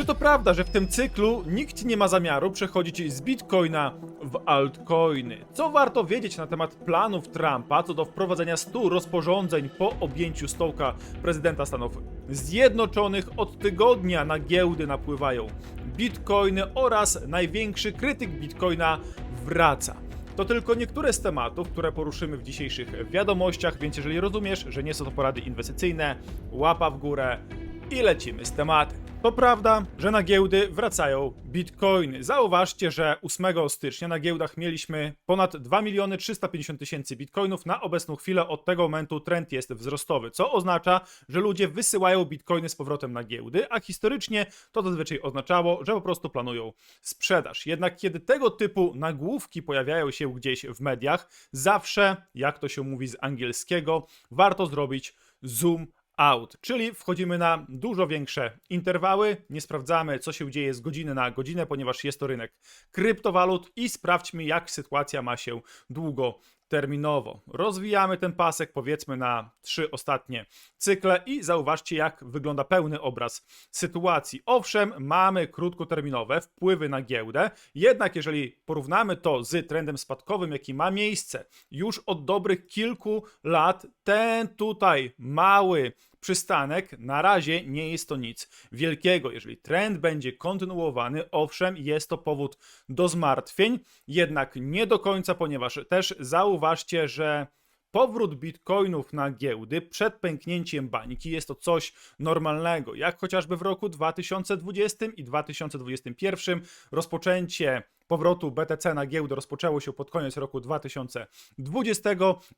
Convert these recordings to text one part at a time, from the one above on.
Czy to prawda, że w tym cyklu nikt nie ma zamiaru przechodzić z bitcoina w altcoiny? Co warto wiedzieć na temat planów Trumpa co do wprowadzenia 100 rozporządzeń po objęciu stołka prezydenta Stanów Zjednoczonych? Od tygodnia na giełdy napływają bitcoiny oraz największy krytyk bitcoina wraca. To tylko niektóre z tematów, które poruszymy w dzisiejszych wiadomościach, więc jeżeli rozumiesz, że nie są to porady inwestycyjne, łapa w górę i lecimy z tematem. To prawda, że na giełdy wracają bitcoiny. Zauważcie, że 8 stycznia na giełdach mieliśmy ponad 2 miliony 350 tysięcy bitcoinów. Na obecną chwilę od tego momentu trend jest wzrostowy, co oznacza, że ludzie wysyłają bitcoiny z powrotem na giełdy, a historycznie to zazwyczaj oznaczało, że po prostu planują sprzedaż. Jednak kiedy tego typu nagłówki pojawiają się gdzieś w mediach, zawsze, jak to się mówi z angielskiego, warto zrobić zoom out, czyli wchodzimy na dużo większe interwały, nie sprawdzamy, co się dzieje z godziny na godzinę, ponieważ jest to rynek kryptowalut i sprawdźmy, jak sytuacja ma się długo terminowo. Rozwijamy ten pasek powiedzmy na trzy ostatnie cykle i zauważcie jak wygląda pełny obraz sytuacji. Owszem, mamy krótkoterminowe wpływy na giełdę, jednak jeżeli porównamy to z trendem spadkowym, jaki ma miejsce już od dobrych kilku lat, ten tutaj mały przystanek, na razie nie jest to nic wielkiego. Jeżeli trend będzie kontynuowany, owszem, jest to powód do zmartwień, jednak nie do końca, ponieważ też zauważcie, że powrót bitcoinów na giełdy przed pęknięciem bańki jest to coś normalnego, jak chociażby w roku 2020 i 2021 rozpoczęcie powrotu BTC na giełdę rozpoczęło się pod koniec roku 2020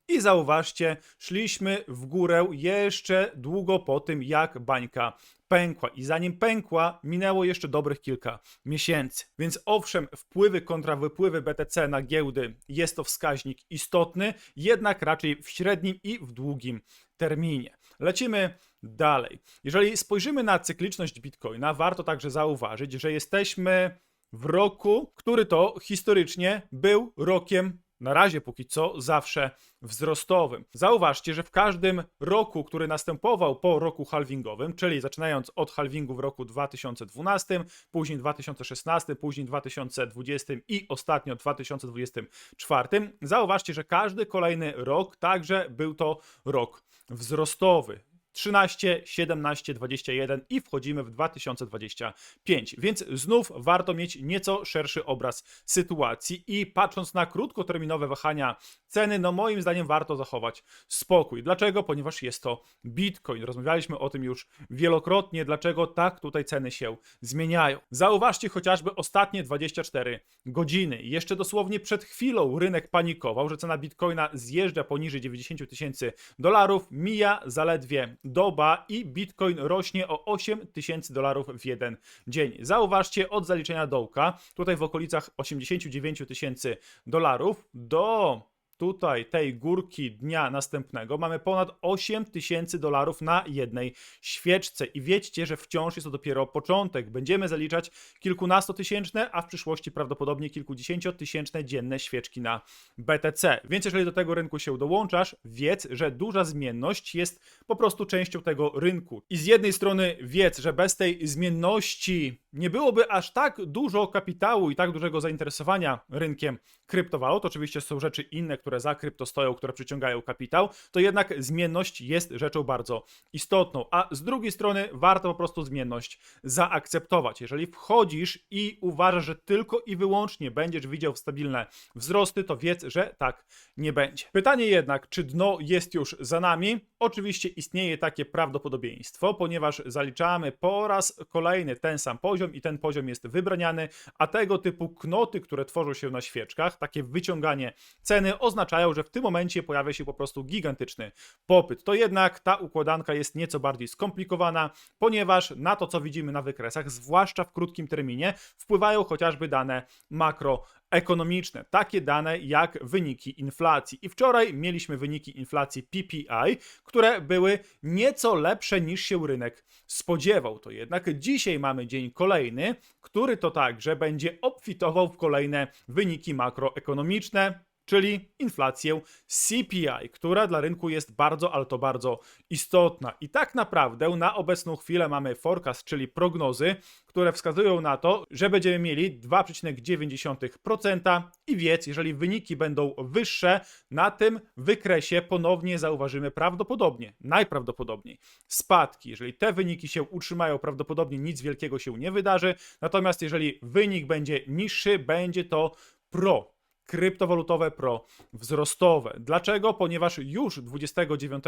i zauważcie, szliśmy w górę jeszcze długo po tym, jak bańka pękła. I zanim pękła, minęło jeszcze dobrych kilka miesięcy. Więc owszem, wpływy kontra wypływy BTC na giełdy jest to wskaźnik istotny, jednak raczej w średnim i w długim terminie. Lecimy dalej. Jeżeli spojrzymy na cykliczność Bitcoina, warto także zauważyć, że jesteśmy w roku, który to historycznie był rokiem, na razie póki co, zawsze wzrostowym. Zauważcie, że w każdym roku, który następował po roku halvingowym, czyli zaczynając od halvingu w roku 2012, później 2016, później 2020 i ostatnio 2024, zauważcie, że każdy kolejny rok także był to rok wzrostowy. 13, 17, 21 i wchodzimy w 2025. Więc znów warto mieć nieco szerszy obraz sytuacji i patrząc na krótkoterminowe wahania ceny, no moim zdaniem warto zachować spokój. Dlaczego? Ponieważ jest to Bitcoin. Rozmawialiśmy o tym już wielokrotnie, dlaczego tak tutaj ceny się zmieniają. Zauważcie chociażby ostatnie 24 godziny. Jeszcze dosłownie przed chwilą rynek panikował, że cena Bitcoina zjeżdża poniżej 90 tysięcy dolarów, mija zaledwie doba i Bitcoin rośnie o 8 tysięcy dolarów w jeden dzień. Zauważcie, od zaliczenia dołka, tutaj w okolicach 89 tysięcy dolarów do tutaj tej górki dnia następnego mamy ponad 8 tysięcy dolarów na jednej świeczce i wiedzcie, że wciąż jest to dopiero początek. Będziemy zaliczać kilkunastotysięczne, a w przyszłości prawdopodobnie kilkudziesięciotysięczne dzienne świeczki na BTC. Więc jeżeli do tego rynku się dołączasz, wiedz, że duża zmienność jest po prostu częścią tego rynku. I z jednej strony wiedz, że bez tej zmienności nie byłoby aż tak dużo kapitału i tak dużego zainteresowania rynkiem kryptowalut. Oczywiście są rzeczy inne, które za krypto stoją, które przyciągają kapitał, to jednak zmienność jest rzeczą bardzo istotną. A z drugiej strony warto po prostu zmienność zaakceptować. Jeżeli wchodzisz i uważasz, że tylko i wyłącznie będziesz widział stabilne wzrosty, to wiedz, że tak nie będzie. Pytanie jednak, czy dno jest już za nami? Oczywiście istnieje takie prawdopodobieństwo, ponieważ zaliczamy po raz kolejny ten sam poziom i ten poziom jest wybraniany, a tego typu knoty, które tworzą się na świeczkach, takie wyciąganie ceny oznaczają, że w tym momencie pojawia się po prostu gigantyczny popyt. To jednak ta układanka jest nieco bardziej skomplikowana, ponieważ na to, co widzimy na wykresach, zwłaszcza w krótkim terminie, wpływają chociażby dane makro ekonomiczne, takie dane jak wyniki inflacji. I wczoraj mieliśmy wyniki inflacji PPI, które były nieco lepsze niż się rynek spodziewał. To jednak dzisiaj mamy dzień kolejny, który to także będzie obfitował w kolejne wyniki makroekonomiczne czyli inflację CPI, która dla rynku jest bardzo, ale to bardzo istotna. I tak naprawdę na obecną chwilę mamy forecast, czyli prognozy, które wskazują na to, że będziemy mieli 2,9% i wiedz, jeżeli wyniki będą wyższe, na tym wykresie ponownie zauważymy prawdopodobnie, najprawdopodobniej spadki. Jeżeli te wyniki się utrzymają, prawdopodobnie nic wielkiego się nie wydarzy. Natomiast jeżeli wynik będzie niższy, będzie to pro kryptowalutowe pro wzrostowe. Dlaczego? Ponieważ już 29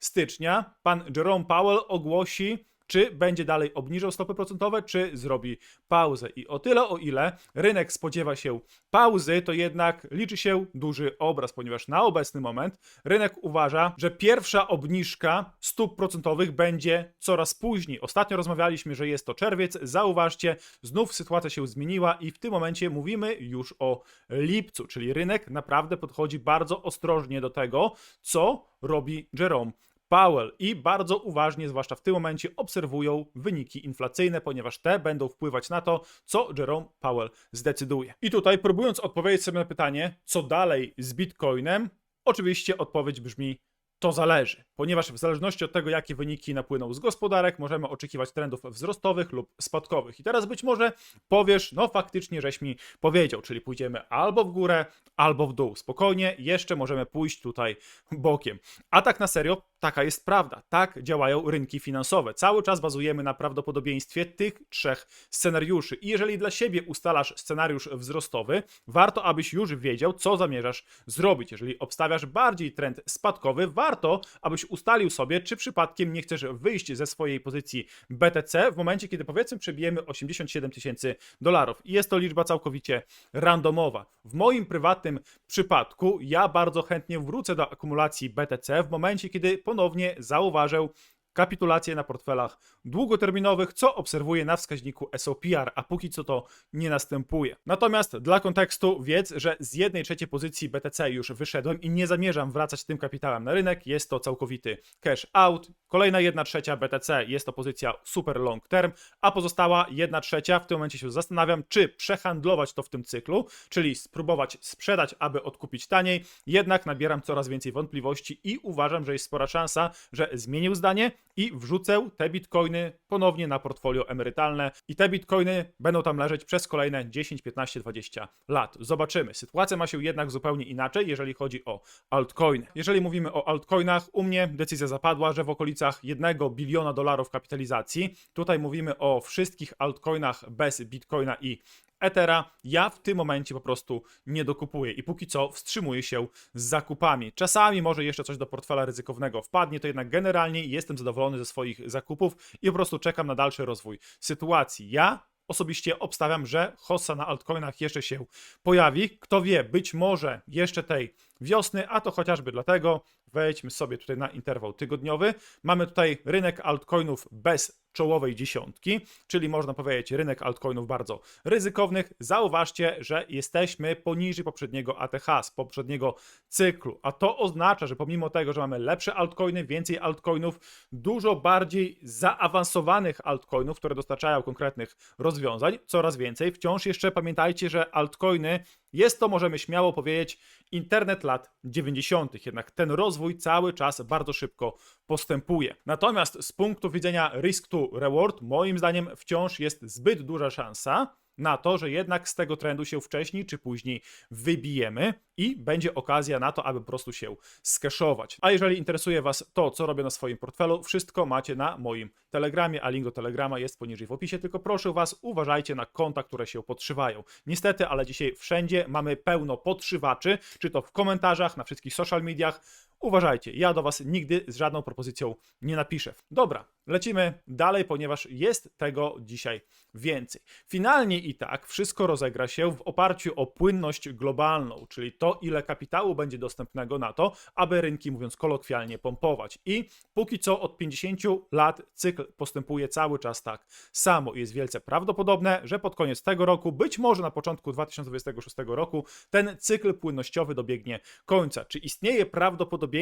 stycznia pan Jerome Powell ogłosi czy będzie dalej obniżał stopy procentowe, czy zrobi pauzę. I o tyle, o ile rynek spodziewa się pauzy, to jednak liczy się duży obraz, ponieważ na obecny moment rynek uważa, że pierwsza obniżka stóp procentowych będzie coraz później. Ostatnio rozmawialiśmy, że jest to czerwiec. Zauważcie, znów sytuacja się zmieniła i w tym momencie mówimy już o lipcu, czyli rynek naprawdę podchodzi bardzo ostrożnie do tego, co robi Jerome Powell i bardzo uważnie, zwłaszcza w tym momencie, obserwują wyniki inflacyjne, ponieważ te będą wpływać na to, co Jerome Powell zdecyduje. I tutaj, próbując odpowiedzieć sobie na pytanie, co dalej z Bitcoinem, oczywiście odpowiedź brzmi to zależy, ponieważ w zależności od tego, jakie wyniki napłyną z gospodarek, możemy oczekiwać trendów wzrostowych lub spadkowych. I teraz być może powiesz, no faktycznie żeś mi powiedział, czyli pójdziemy albo w górę, albo w dół. Spokojnie, jeszcze możemy pójść tutaj bokiem. A tak na serio, taka jest prawda. Tak działają rynki finansowe. Cały czas bazujemy na prawdopodobieństwie tych trzech scenariuszy. I jeżeli dla siebie ustalasz scenariusz wzrostowy, warto abyś już wiedział, co zamierzasz zrobić. Jeżeli obstawiasz bardziej trend spadkowy, warto abyś ustalił sobie, czy przypadkiem nie chcesz wyjść ze swojej pozycji BTC w momencie, kiedy powiedzmy przebijemy 87 tysięcy dolarów. I jest to liczba całkowicie randomowa. W moim prywatnym przypadku ja bardzo chętnie wrócę do akumulacji BTC w momencie, kiedy ponownie zauważę kapitulacje na portfelach długoterminowych, co obserwuję na wskaźniku SOPR, a póki co to nie następuje. Natomiast dla kontekstu wiedz, że z jednej trzeciej pozycji BTC już wyszedłem i nie zamierzam wracać tym kapitałem na rynek, jest to całkowity cash out. Kolejna jedna trzecia BTC jest to pozycja super long term, a pozostała jedna trzecia, w tym momencie się zastanawiam, czy przehandlować to w tym cyklu, czyli spróbować sprzedać, aby odkupić taniej, jednak nabieram coraz więcej wątpliwości i uważam, że jest spora szansa, że zmienił zdanie i wrzucę te bitcoiny ponownie na portfolio emerytalne i te bitcoiny będą tam leżeć przez kolejne 10, 15, 20 lat. Zobaczymy. Sytuacja ma się jednak zupełnie inaczej, jeżeli chodzi o altcoiny. Jeżeli mówimy o altcoinach, u mnie decyzja zapadła, że w okolicach 1 biliona dolarów kapitalizacji, tutaj mówimy o wszystkich altcoinach bez bitcoina i Ethera ja w tym momencie po prostu nie dokupuję i póki co wstrzymuję się z zakupami. Czasami może jeszcze coś do portfela ryzykownego wpadnie, to jednak generalnie jestem zadowolony ze swoich zakupów i po prostu czekam na dalszy rozwój sytuacji. Ja osobiście obstawiam, że hossa na altcoinach jeszcze się pojawi. Kto wie, być może jeszcze tej wiosny, a to chociażby dlatego, wejdźmy sobie tutaj na interwał tygodniowy. Mamy tutaj rynek altcoinów bez czołowej dziesiątki, czyli można powiedzieć rynek altcoinów bardzo ryzykownych. Zauważcie, że jesteśmy poniżej poprzedniego ATH, z poprzedniego cyklu, a to oznacza, że pomimo tego, że mamy lepsze altcoiny, więcej altcoinów, dużo bardziej zaawansowanych altcoinów, które dostarczają konkretnych rozwiązań, coraz więcej. Wciąż jeszcze pamiętajcie, że altcoiny jest to, możemy śmiało powiedzieć, internet lat 90., jednak ten rozwój cały czas bardzo szybko postępuje. Natomiast z punktu widzenia risk to reward, moim zdaniem wciąż jest zbyt duża szansa, na to, że jednak z tego trendu się wcześniej czy później wybijemy i będzie okazja na to, aby po prostu się skeszować. A jeżeli interesuje Was to, co robię na swoim portfelu, wszystko macie na moim Telegramie, a link do Telegrama jest poniżej w opisie, tylko proszę Was, uważajcie na konta, które się podszywają. Niestety, ale dzisiaj wszędzie mamy pełno podszywaczy, czy to w komentarzach, na wszystkich social mediach, Uważajcie, ja do Was nigdy z żadną propozycją nie napiszę. Dobra, lecimy dalej, ponieważ jest tego dzisiaj więcej. Finalnie i tak wszystko rozegra się w oparciu o płynność globalną, czyli to, ile kapitału będzie dostępnego na to, aby rynki, mówiąc kolokwialnie, pompować. I póki co od 50 lat cykl postępuje cały czas tak samo. Jest wielce prawdopodobne, że pod koniec tego roku, być może na początku 2026 roku, ten cykl płynnościowy dobiegnie końca. Czy istnieje prawdopodobieństwo,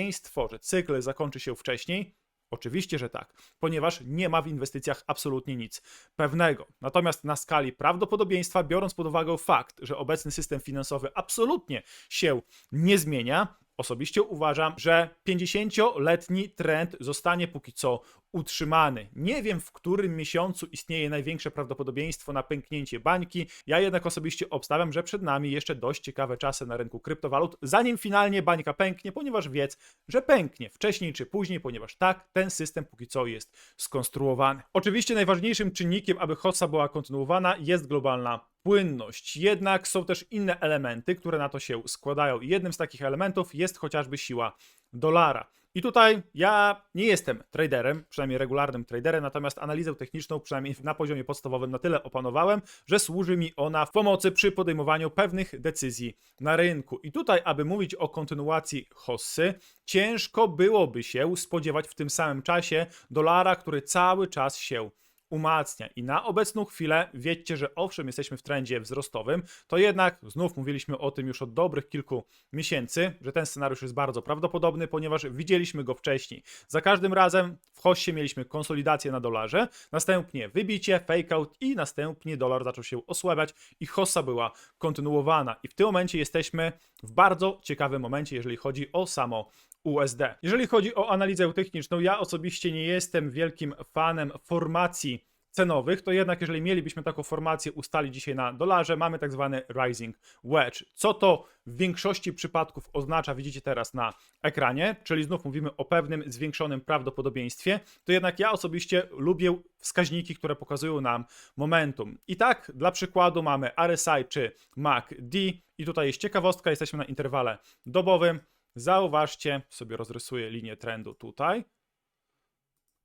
że cykl zakończy się wcześniej? Oczywiście, że tak, ponieważ nie ma w inwestycjach absolutnie nic pewnego. Natomiast na skali prawdopodobieństwa, biorąc pod uwagę fakt, że obecny system finansowy absolutnie się nie zmienia, osobiście uważam, że 50-letni trend zostanie póki co utrzymany. Nie wiem, w którym miesiącu istnieje największe prawdopodobieństwo na pęknięcie bańki. Ja jednak osobiście obstawiam, że przed nami jeszcze dość ciekawe czasy na rynku kryptowalut, zanim finalnie bańka pęknie, ponieważ wiedz, że pęknie wcześniej czy później, ponieważ tak, ten system póki co jest skonstruowany. Oczywiście najważniejszym czynnikiem, aby hossa była kontynuowana, jest globalna płynność. Jednak są też inne elementy, które na to się składają. Jednym z takich elementów jest chociażby siła dolara. I tutaj ja nie jestem traderem, przynajmniej regularnym traderem, natomiast analizę techniczną, przynajmniej na poziomie podstawowym, na tyle opanowałem, że służy mi ona w pomocy przy podejmowaniu pewnych decyzji na rynku. I tutaj, aby mówić o kontynuacji hossy, ciężko byłoby się spodziewać w tym samym czasie dolara, który cały czas się umacnia. I na obecną chwilę wiedzcie, że owszem, jesteśmy w trendzie wzrostowym, to jednak znów mówiliśmy o tym już od dobrych kilku miesięcy, że ten scenariusz jest bardzo prawdopodobny, ponieważ widzieliśmy go wcześniej. Za każdym razem w hoście mieliśmy konsolidację na dolarze, następnie wybicie, fake out i następnie dolar zaczął się osłabiać i hossa była kontynuowana. I w tym momencie jesteśmy w bardzo ciekawym momencie, jeżeli chodzi o samo USD. Jeżeli chodzi o analizę techniczną, ja osobiście nie jestem wielkim fanem formacji cenowych, to jednak jeżeli mielibyśmy taką formację ustalić dzisiaj na dolarze, mamy tak zwany rising wedge. Co to w większości przypadków oznacza, widzicie teraz na ekranie, czyli znów mówimy o pewnym zwiększonym prawdopodobieństwie, to jednak ja osobiście lubię wskaźniki, które pokazują nam momentum. I tak dla przykładu mamy RSI czy MACD i tutaj jest ciekawostka, jesteśmy na interwale dobowym. Zauważcie, sobie rozrysuję linię trendu tutaj.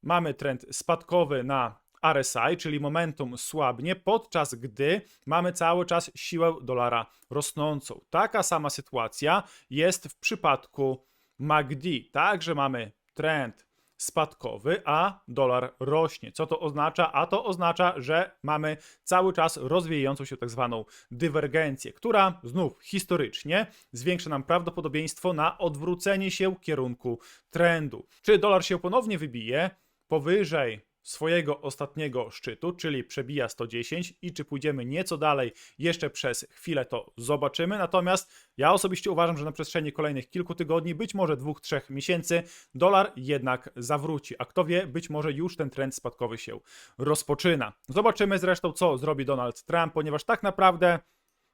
Mamy trend spadkowy na RSI, czyli momentum słabnie, podczas gdy mamy cały czas siłę dolara rosnącą. Taka sama sytuacja jest w przypadku MACD. Także mamy trend spadkowy, a dolar rośnie. Co to oznacza? A to oznacza, że mamy cały czas rozwijającą się tak zwaną dywergencję, która znów historycznie zwiększa nam prawdopodobieństwo na odwrócenie się kierunku trendu. Czy dolar się ponownie wybije powyżej swojego ostatniego szczytu, czyli przebija 110 i czy pójdziemy nieco dalej jeszcze przez chwilę, to zobaczymy. Natomiast ja osobiście uważam, że na przestrzeni kolejnych kilku tygodni, być może dwóch, trzech miesięcy, dolar jednak zawróci. A kto wie, być może już ten trend spadkowy się rozpoczyna. Zobaczymy zresztą, co zrobi Donald Trump, ponieważ tak naprawdę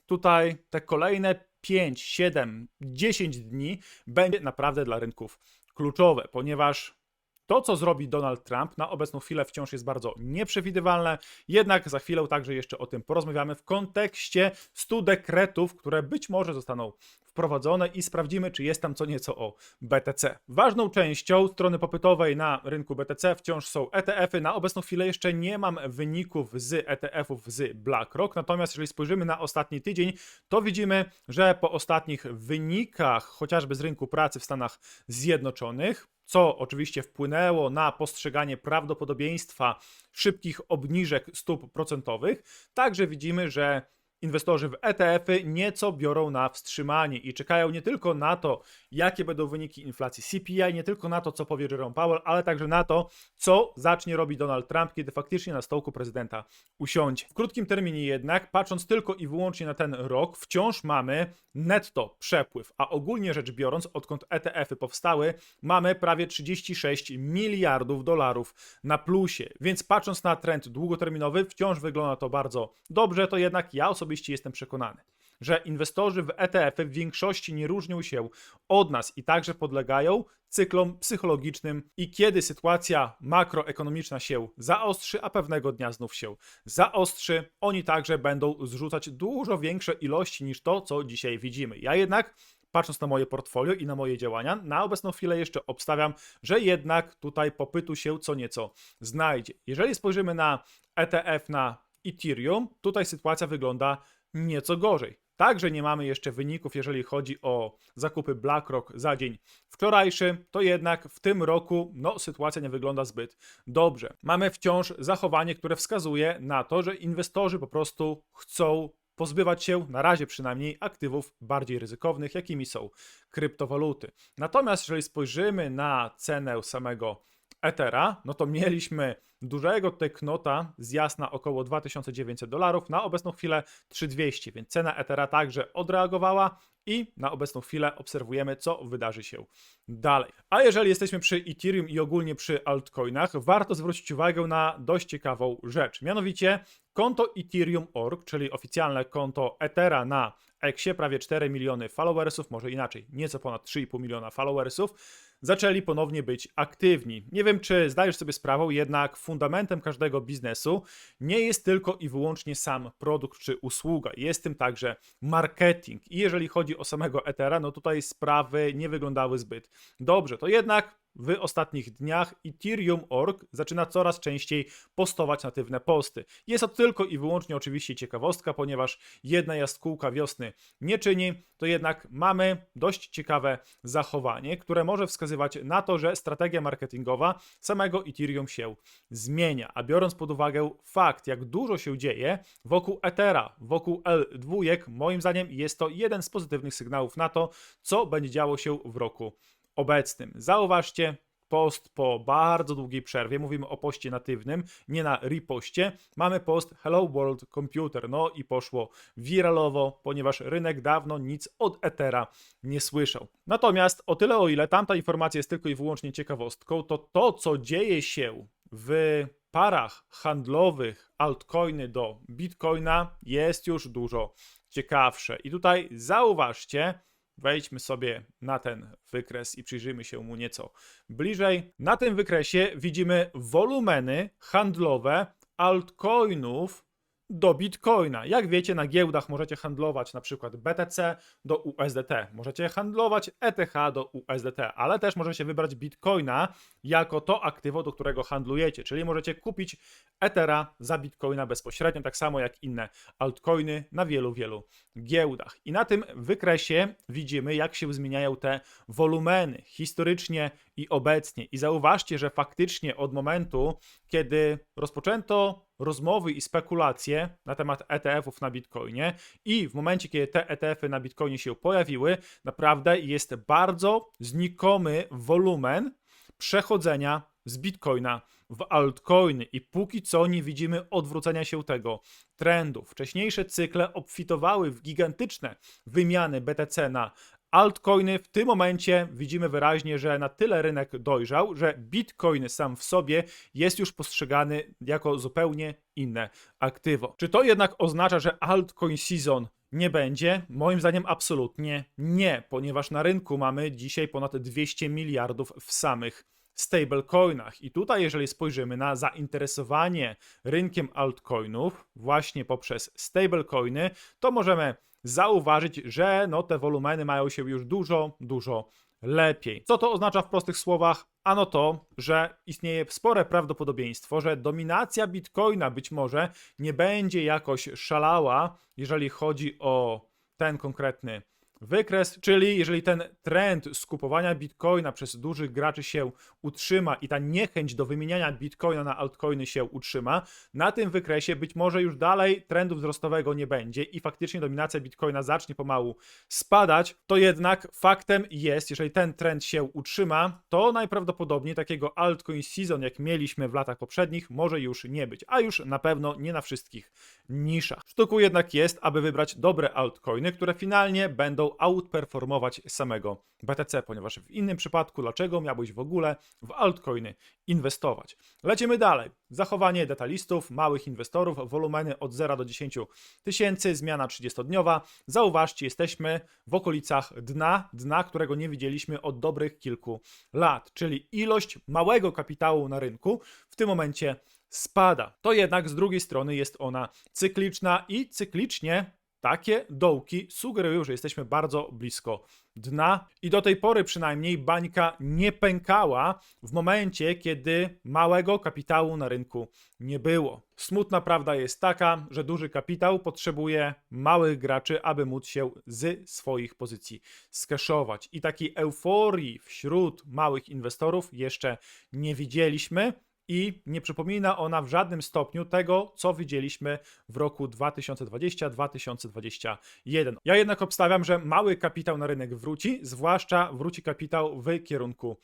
tutaj te kolejne 5, 7, 10 dni będzie naprawdę dla rynków kluczowe, ponieważ to, co zrobi Donald Trump, na obecną chwilę wciąż jest bardzo nieprzewidywalne, jednak za chwilę także jeszcze o tym porozmawiamy w kontekście 100 dekretów, które być może zostaną wprowadzone i sprawdzimy, czy jest tam co nieco o BTC. Ważną częścią strony popytowej na rynku BTC wciąż są ETF-y. Na obecną chwilę jeszcze nie mam wyników z ETF-ów z BlackRock, natomiast jeżeli spojrzymy na ostatni tydzień, to widzimy, że po ostatnich wynikach, chociażby z rynku pracy w Stanach Zjednoczonych, co oczywiście wpłynęło na postrzeganie prawdopodobieństwa szybkich obniżek stóp procentowych, także widzimy, że inwestorzy w ETF-y nieco biorą na wstrzymanie i czekają nie tylko na to, jakie będą wyniki inflacji CPI, nie tylko na to, co powie Jerome Powell, ale także na to, co zacznie robić Donald Trump, kiedy faktycznie na stołku prezydenta usiądzie. W krótkim terminie jednak, patrząc tylko i wyłącznie na ten rok, wciąż mamy netto przepływ, a ogólnie rzecz biorąc, odkąd ETF-y powstały, mamy prawie 36 miliardów dolarów na plusie. Więc patrząc na trend długoterminowy, wciąż wygląda to bardzo dobrze, to jednak ja osobiście jestem przekonany, że inwestorzy w ETF-y w większości nie różnią się od nas i także podlegają cyklom psychologicznym i kiedy sytuacja makroekonomiczna się zaostrzy, a pewnego dnia znów się zaostrzy, oni także będą zrzucać dużo większe ilości niż to, co dzisiaj widzimy. Ja jednak patrząc na moje portfolio i na moje działania, na obecną chwilę jeszcze obstawiam, że jednak tutaj popytu się co nieco znajdzie. Jeżeli spojrzymy na ETF na Ethereum, tutaj sytuacja wygląda nieco gorzej. Także nie mamy jeszcze wyników, jeżeli chodzi o zakupy BlackRock za dzień wczorajszy, to jednak w tym roku no, sytuacja nie wygląda zbyt dobrze. Mamy wciąż zachowanie, które wskazuje na to, że inwestorzy po prostu chcą pozbywać się, na razie przynajmniej, aktywów bardziej ryzykownych, jakimi są kryptowaluty. Natomiast jeżeli spojrzymy na cenę samego Ethera, no to mieliśmy dużego tutaj knota z jasna około 2900 dolarów, na obecną chwilę 3200, więc cena Ethera także odreagowała i na obecną chwilę obserwujemy, co wydarzy się dalej. A jeżeli jesteśmy przy Ethereum i ogólnie przy altcoinach, warto zwrócić uwagę na dość ciekawą rzecz. Mianowicie konto Ethereum.org, czyli oficjalne konto Ethera na Exie, prawie 4 miliony followersów, może inaczej, nieco ponad 3,5 miliona followersów, zaczęli ponownie być aktywni. Nie wiem, czy zdajesz sobie sprawę, jednak fundamentem każdego biznesu nie jest tylko i wyłącznie sam produkt czy usługa, jest tym także marketing. I jeżeli chodzi o samego Ethera, no tutaj sprawy nie wyglądały zbyt dobrze. To jednak w ostatnich dniach Ethereum.org zaczyna coraz częściej postować natywne posty. Jest to tylko i wyłącznie oczywiście ciekawostka, ponieważ jedna jaskółka wiosny nie czyni, to jednak mamy dość ciekawe zachowanie, które może wskazywać na to, że strategia marketingowa samego Ethereum się zmienia. A biorąc pod uwagę fakt, jak dużo się dzieje wokół Ethera, wokół L2, moim zdaniem jest to jeden z pozytywnych sygnałów na to, co będzie działo się w roku obecnym. Zauważcie, post po bardzo długiej przerwie, mówimy o poście natywnym, nie na ripoście, mamy post Hello World Computer, no i poszło wiralowo, ponieważ rynek dawno nic od Ethera nie słyszał. Natomiast o tyle o ile tamta informacja jest tylko i wyłącznie ciekawostką, to to, co dzieje się w parach handlowych altcoiny do bitcoina jest już dużo ciekawsze. I tutaj zauważcie, Wejdźmy sobie na ten wykres i przyjrzyjmy się mu nieco bliżej. Na tym wykresie widzimy wolumeny handlowe altcoinów do Bitcoina. Jak wiecie, na giełdach możecie handlować na przykład BTC do USDT, możecie handlować ETH do USDT, ale też możecie wybrać Bitcoina jako to aktywo, do którego handlujecie, czyli możecie kupić Ethera za Bitcoina bezpośrednio, tak samo jak inne altcoiny na wielu, wielu giełdach. I na tym wykresie widzimy, jak się zmieniają te wolumeny historycznie i obecnie. I zauważcie, że faktycznie od momentu, kiedy rozpoczęto rozmowy i spekulacje na temat ETF-ów na Bitcoinie i w momencie, kiedy te ETF-y na Bitcoinie się pojawiły, naprawdę jest bardzo znikomy wolumen przechodzenia z Bitcoina w altcoiny i póki co nie widzimy odwrócenia się tego trendu. Wcześniejsze cykle obfitowały w gigantyczne wymiany BTC na altcoiny. W tym momencie widzimy wyraźnie, że na tyle rynek dojrzał, że Bitcoin sam w sobie jest już postrzegany jako zupełnie inne aktywo. Czy to jednak oznacza, że altcoin season nie będzie? Moim zdaniem absolutnie nie, ponieważ na rynku mamy dzisiaj ponad 200 miliardów w samych stablecoinach. I tutaj, jeżeli spojrzymy na zainteresowanie rynkiem altcoinów właśnie poprzez stablecoiny, to możemy zauważyć, że no, te wolumeny mają się już dużo, dużo lepiej. Co to oznacza w prostych słowach? Ano to, że istnieje spore prawdopodobieństwo, że dominacja bitcoina być może nie będzie jakoś szalała, jeżeli chodzi o ten konkretny wykres, czyli jeżeli ten trend skupowania bitcoina przez dużych graczy się utrzyma i ta niechęć do wymieniania bitcoina na altcoiny się utrzyma, na tym wykresie być może już dalej trendu wzrostowego nie będzie i faktycznie dominacja bitcoina zacznie pomału spadać, to jednak faktem jest, jeżeli ten trend się utrzyma, to najprawdopodobniej takiego altcoin season, jak mieliśmy w latach poprzednich, może już nie być, a już na pewno nie na wszystkich niszach. Sztuką jednak jest, aby wybrać dobre altcoiny, które finalnie będą outperformować samego BTC, ponieważ w innym przypadku, dlaczego miałbyś w ogóle w altcoiny inwestować? Lecimy dalej. Zachowanie detalistów, małych inwestorów, wolumeny od 0 do 10 tysięcy, zmiana 30-dniowa. Zauważcie, jesteśmy w okolicach dna, dna, którego nie widzieliśmy od dobrych kilku lat, czyli ilość małego kapitału na rynku w tym momencie spada. To jednak z drugiej strony jest ona cykliczna i cyklicznie takie dołki sugerują, że jesteśmy bardzo blisko dna i do tej pory przynajmniej bańka nie pękała w momencie, kiedy małego kapitału na rynku nie było. Smutna prawda jest taka, że duży kapitał potrzebuje małych graczy, aby móc się z swoich pozycji skeszować. I takiej euforii wśród małych inwestorów jeszcze nie widzieliśmy i nie przypomina ona w żadnym stopniu tego, co widzieliśmy w roku 2020-2021. Ja jednak obstawiam, że mały kapitał na rynek wróci, zwłaszcza wróci kapitał w kierunku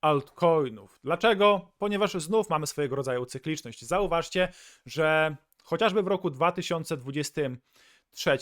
altcoinów. Dlaczego? Ponieważ znów mamy swojego rodzaju cykliczność. Zauważcie, że chociażby w roku 2023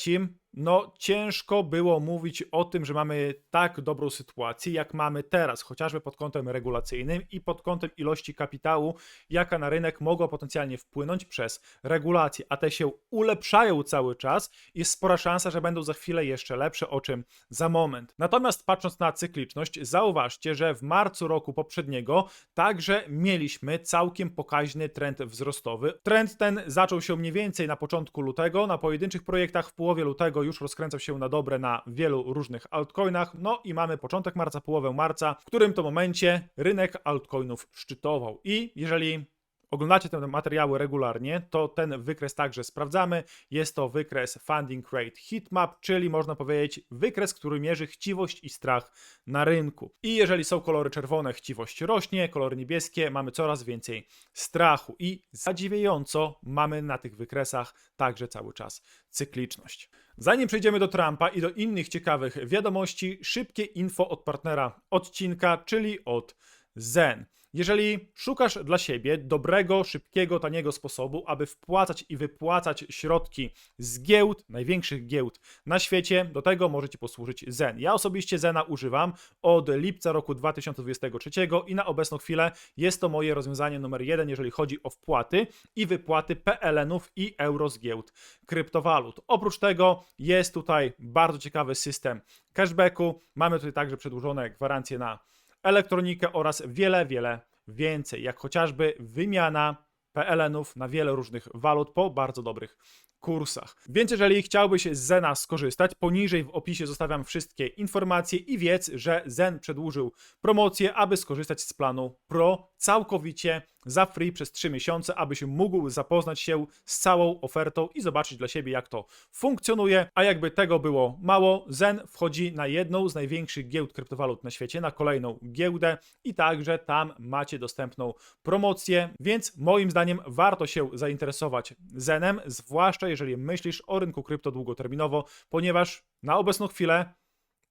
no ciężko było mówić o tym, że mamy tak dobrą sytuację, jak mamy teraz, chociażby pod kątem regulacyjnym i pod kątem ilości kapitału, jaka na rynek mogła potencjalnie wpłynąć przez regulacje, a te się ulepszają cały czas. Jest spora szansa, że będą za chwilę jeszcze lepsze, o czym za moment. Natomiast patrząc na cykliczność, zauważcie, że w marcu roku poprzedniego także mieliśmy całkiem pokaźny trend wzrostowy. Trend ten zaczął się mniej więcej na początku lutego, na pojedynczych projektach w połowie lutego już rozkręcał się na dobre na wielu różnych altcoinach. No i mamy początek marca, połowę marca, w którym to momencie rynek altcoinów szczytował. I jeżeli oglądacie te materiały regularnie, to ten wykres także sprawdzamy. Jest to wykres Funding Rate Heatmap, czyli można powiedzieć wykres, który mierzy chciwość i strach na rynku. I jeżeli są kolory czerwone, chciwość rośnie, kolory niebieskie, mamy coraz więcej strachu. I zadziwiająco mamy na tych wykresach także cały czas cykliczność. Zanim przejdziemy do Trumpa i do innych ciekawych wiadomości, szybkie info od partnera odcinka, czyli od Zen. Jeżeli szukasz dla siebie dobrego, szybkiego, taniego sposobu, aby wpłacać i wypłacać środki z giełd, największych giełd na świecie, do tego może Ci posłużyć Zen. Ja osobiście Zena używam od lipca roku 2023 i na obecną chwilę jest to moje rozwiązanie numer jeden, jeżeli chodzi o wpłaty i wypłaty PLN-ów i euro z giełd kryptowalut. Oprócz tego jest tutaj bardzo ciekawy system cashbacku. Mamy tutaj także przedłużone gwarancje na elektronikę oraz wiele, wiele więcej, jak chociażby wymiana PLN-ów na wiele różnych walut po bardzo dobrych kursach. Więc jeżeli chciałbyś z Zena skorzystać, poniżej w opisie zostawiam wszystkie informacje i wiedz, że Zen przedłużył promocję, aby skorzystać z planu Pro całkowicie za free przez 3 miesiące, abyś mógł zapoznać się z całą ofertą i zobaczyć dla siebie, jak to funkcjonuje. A jakby tego było mało, Zen wchodzi na jedną z największych giełd kryptowalut na świecie, na kolejną giełdę i także tam macie dostępną promocję, więc moim zdaniem warto się zainteresować Zenem, zwłaszcza jeżeli myślisz o rynku krypto długoterminowo, ponieważ na obecną chwilę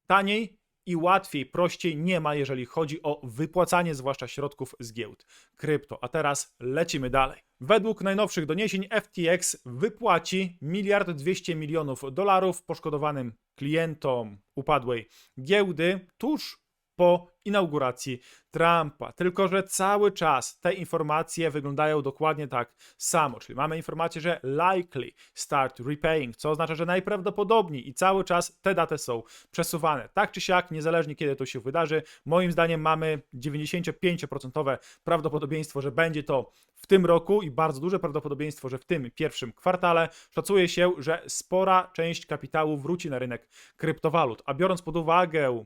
taniej i łatwiej, prościej nie ma, jeżeli chodzi o wypłacanie zwłaszcza środków z giełd krypto. A teraz lecimy dalej. Według najnowszych doniesień FTX wypłaci miliard 200 milionów dolarów poszkodowanym klientom upadłej giełdy tuż po inauguracji Trumpa. Tylko, że cały czas te informacje wyglądają dokładnie tak samo. Czyli mamy informację, że likely start repaying, co oznacza, że najprawdopodobniej i cały czas te daty są przesuwane. Tak czy siak, niezależnie kiedy to się wydarzy, moim zdaniem mamy 95% prawdopodobieństwo, że będzie to w tym roku i bardzo duże prawdopodobieństwo, że w tym pierwszym kwartale szacuje się, że spora część kapitału wróci na rynek kryptowalut. A biorąc pod uwagę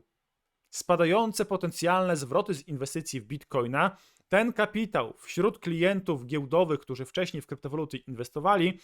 spadające potencjalne zwroty z inwestycji w bitcoina, ten kapitał wśród klientów giełdowych, którzy wcześniej w kryptowaluty inwestowali,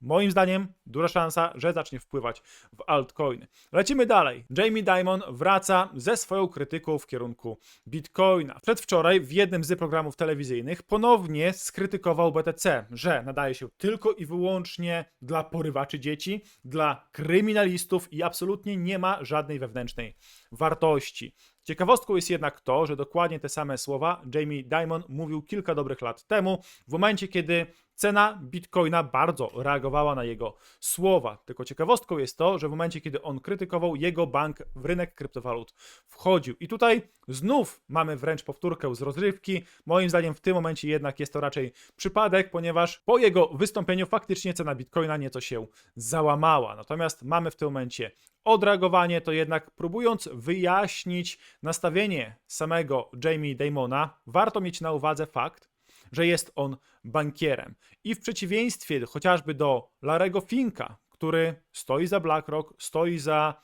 moim zdaniem duża szansa, że zacznie wpływać w altcoiny. Lecimy dalej. Jamie Dimon wraca ze swoją krytyką w kierunku Bitcoina. Przedwczoraj w jednym z programów telewizyjnych ponownie skrytykował BTC, że nadaje się tylko i wyłącznie dla porywaczy dzieci, dla kryminalistów i absolutnie nie ma żadnej wewnętrznej wartości. Ciekawostką jest jednak to, że dokładnie te same słowa Jamie Dimon mówił kilka dobrych lat temu, w momencie kiedy cena bitcoina bardzo reagowała na jego słowa. Tylko ciekawostką jest to, że w momencie kiedy on krytykował, jego bank w rynek kryptowalut wchodził. I tutaj znów mamy wręcz powtórkę z rozrywki. Moim zdaniem w tym momencie jednak jest to raczej przypadek, ponieważ po jego wystąpieniu faktycznie cena bitcoina nieco się załamała. Natomiast mamy w tym momencie odreagowanie, to jednak próbując wyjaśnić nastawienie samego Jamie Dimona, warto mieć na uwadze fakt, że jest on bankierem. I w przeciwieństwie chociażby do Larego Finka, który stoi za BlackRock, stoi za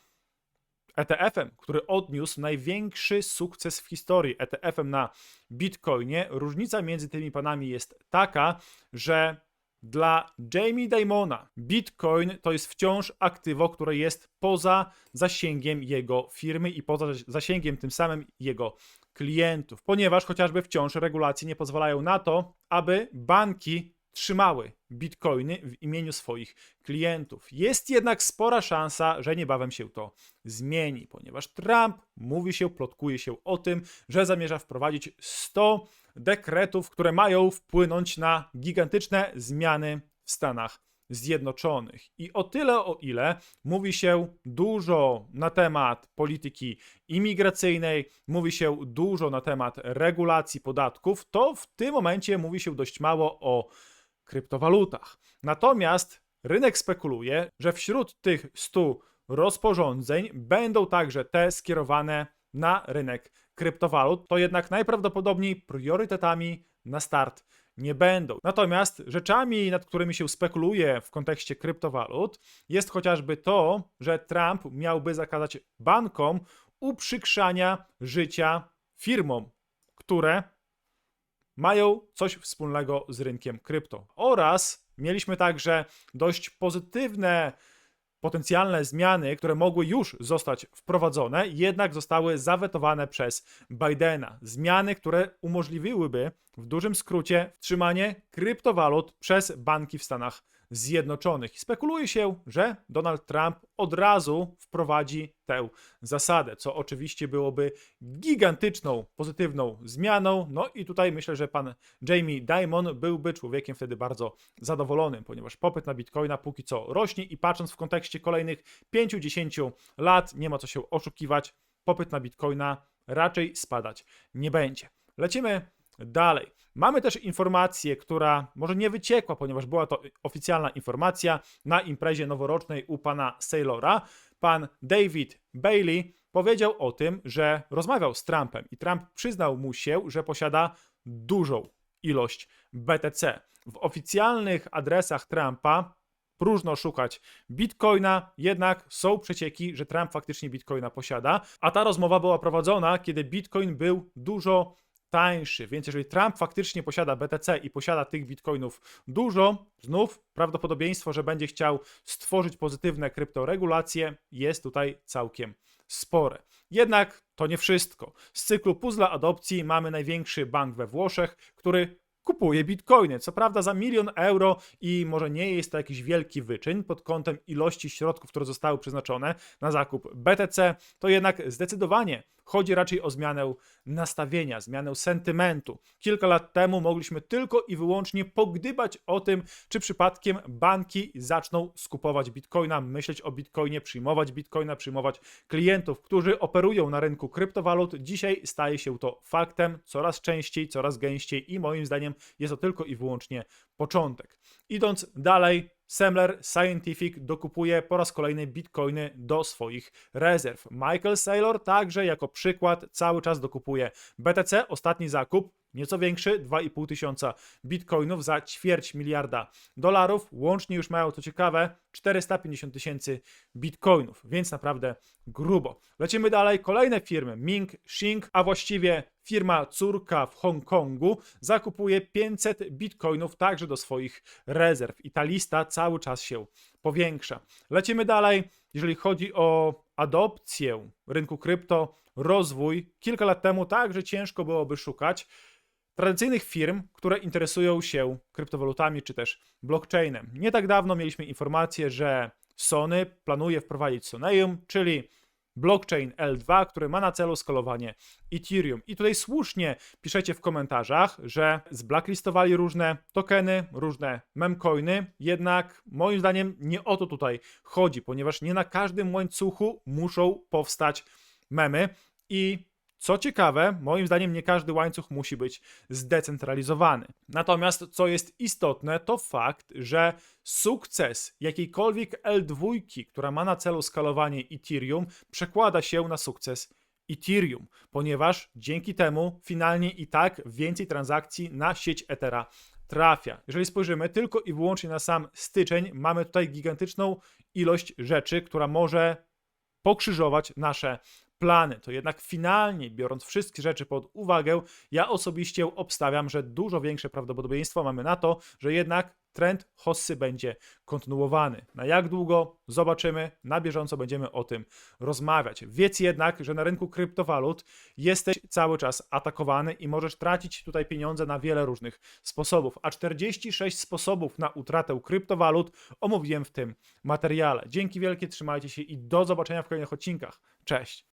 ETF-em, który odniósł największy sukces w historii ETF-em na Bitcoinie, różnica między tymi panami jest taka, że dla Jamie Dimona Bitcoin to jest wciąż aktywo, które jest poza zasięgiem jego firmy i poza zasięgiem tym samym jego klientów, ponieważ chociażby wciąż regulacje nie pozwalają na to, aby banki trzymały bitcoiny w imieniu swoich klientów. Jest jednak spora szansa, że niebawem się to zmieni, ponieważ Trump mówi się, plotkuje się o tym, że zamierza wprowadzić 100 dekretów, które mają wpłynąć na gigantyczne zmiany w Stanach Zjednoczonych. I o tyle, o ile mówi się dużo na temat polityki imigracyjnej, mówi się dużo na temat regulacji podatków, to w tym momencie mówi się dość mało o kryptowalutach. Natomiast rynek spekuluje, że wśród tych 100 rozporządzeń będą także te skierowane na rynek kryptowalut. To jednak najprawdopodobniej priorytetami na start nie będą. Natomiast rzeczami, nad którymi się spekuluje w kontekście kryptowalut, jest chociażby to, że Trump miałby zakazać bankom uprzykrzania życia firmom, które mają coś wspólnego z rynkiem krypto. Oraz mieliśmy także dość pozytywne potencjalne zmiany, które mogły już zostać wprowadzone, jednak zostały zawetowane przez Bidena. Zmiany, które umożliwiłyby w dużym skrócie wstrzymanie kryptowalut przez banki w Stanach Zjednoczonych. Spekuluje się, że Donald Trump od razu wprowadzi tę zasadę, co oczywiście byłoby gigantyczną, pozytywną zmianą. No i tutaj myślę, że pan Jamie Dimon byłby człowiekiem wtedy bardzo zadowolonym, ponieważ popyt na bitcoina póki co rośnie i patrząc w kontekście kolejnych 5-10 lat, nie ma co się oszukiwać, popyt na bitcoina raczej spadać nie będzie. Lecimy dalej. Mamy też informację, która może nie wyciekła, ponieważ była to oficjalna informacja na imprezie noworocznej u pana Saylora. Pan David Bailey powiedział o tym, że rozmawiał z Trumpem i Trump przyznał mu się, że posiada dużą ilość BTC. W oficjalnych adresach Trumpa próżno szukać bitcoina, jednak są przecieki, że Trump faktycznie bitcoina posiada, a ta rozmowa była prowadzona, kiedy bitcoin był dużo tańszy. Więc jeżeli Trump faktycznie posiada BTC i posiada tych bitcoinów dużo, znów prawdopodobieństwo, że będzie chciał stworzyć pozytywne kryptoregulacje jest tutaj całkiem spore. Jednak to nie wszystko. Z cyklu puzzla adopcji mamy największy bank we Włoszech, który kupuje bitcoiny. Co prawda za milion euro i może nie jest to jakiś wielki wyczyn pod kątem ilości środków, które zostały przeznaczone na zakup BTC, to jednak zdecydowanie chodzi raczej o zmianę nastawienia, zmianę sentymentu. Kilka lat temu mogliśmy tylko i wyłącznie pogdybać o tym, czy przypadkiem banki zaczną skupować bitcoina, myśleć o bitcoinie, przyjmować bitcoina, przyjmować klientów, którzy operują na rynku kryptowalut. Dzisiaj staje się to faktem coraz częściej, coraz gęściej i moim zdaniem jest to tylko i wyłącznie początek. Idąc dalej, Semler Scientific dokupuje po raz kolejny bitcoiny do swoich rezerw. Michael Saylor także jako przykład cały czas dokupuje BTC. Ostatni zakup nieco większy, 2,5 tysiąca bitcoinów za ćwierć miliarda dolarów. Łącznie już mają, to ciekawe, 450 tysięcy bitcoinów, więc naprawdę grubo. Lecimy dalej. Kolejne firmy, Ming Xing, a właściwie firma córka w Hongkongu, zakupuje 500 bitcoinów także do swoich rezerw. I ta lista cały czas się powiększa. Lecimy dalej. Jeżeli chodzi o adopcję rynku krypto, rozwój, kilka lat temu także ciężko byłoby szukać tradycyjnych firm, które interesują się kryptowalutami czy też blockchainem. Nie tak dawno mieliśmy informację, że Sony planuje wprowadzić Soneum, czyli blockchain L2, który ma na celu skalowanie Ethereum. I tutaj słusznie piszecie w komentarzach, że zblacklistowali różne tokeny, różne memcoiny, jednak moim zdaniem nie o to tutaj chodzi, ponieważ nie na każdym łańcuchu muszą powstać memy i co ciekawe, moim zdaniem nie każdy łańcuch musi być zdecentralizowany. Natomiast co jest istotne, to fakt, że sukces jakiejkolwiek L2, która ma na celu skalowanie Ethereum, przekłada się na sukces Ethereum, ponieważ dzięki temu finalnie i tak więcej transakcji na sieć Ethera trafia. Jeżeli spojrzymy tylko i wyłącznie na sam styczeń, mamy tutaj gigantyczną ilość rzeczy, która może pokrzyżować nasze plany, to jednak finalnie, biorąc wszystkie rzeczy pod uwagę, ja osobiście obstawiam, że dużo większe prawdopodobieństwo mamy na to, że jednak trend hossy będzie kontynuowany. Na jak długo? Zobaczymy. Na bieżąco będziemy o tym rozmawiać. Wiedz jednak, że na rynku kryptowalut jesteś cały czas atakowany i możesz tracić tutaj pieniądze na wiele różnych sposobów. A 46 sposobów na utratę kryptowalut omówiłem w tym materiale. Dzięki wielkie, trzymajcie się i do zobaczenia w kolejnych odcinkach. Cześć!